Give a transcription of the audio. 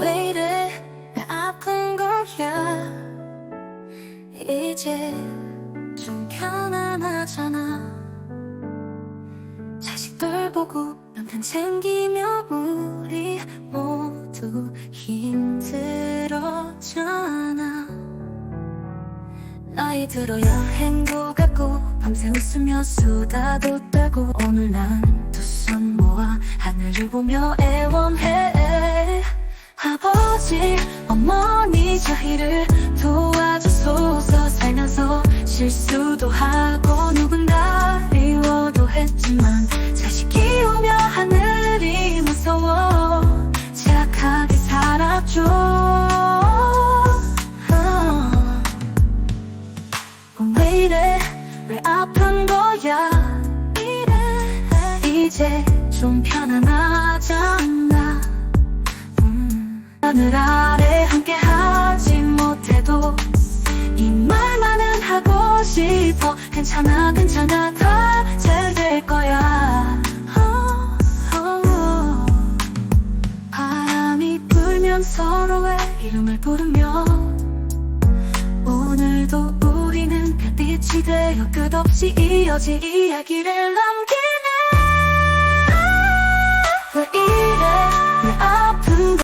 왜 이래 왜 아픈 거야. 이제 좀 편안하잖아. 자식들 보고 남편 챙기며 우리 모두 힘들었잖아. 나이 들어 여행도 가고 밤새 웃으며 수다도 떨고 오늘 난 두 손 모아 하늘을 보며 애원해 아버지 어머니 저희를 도와주소서. 살면서 실수도 하고 누군가 미워도 했지만 자식 키우며 하늘이 무서워. 착하게 살았죠 어. 왜 이래? 왜 아픈 거야? 이래. 이제 좀 편안하잖아. 음, 하늘 아래 함께 하지 못해도 이 말만은 하고 싶어 괜찮아 괜찮아 다 잘 될 거야. 바람이 불면 서로의 이름을 부르며 오늘도 우리는 별빛이 되어 끝없이 이어질 이야기를 남기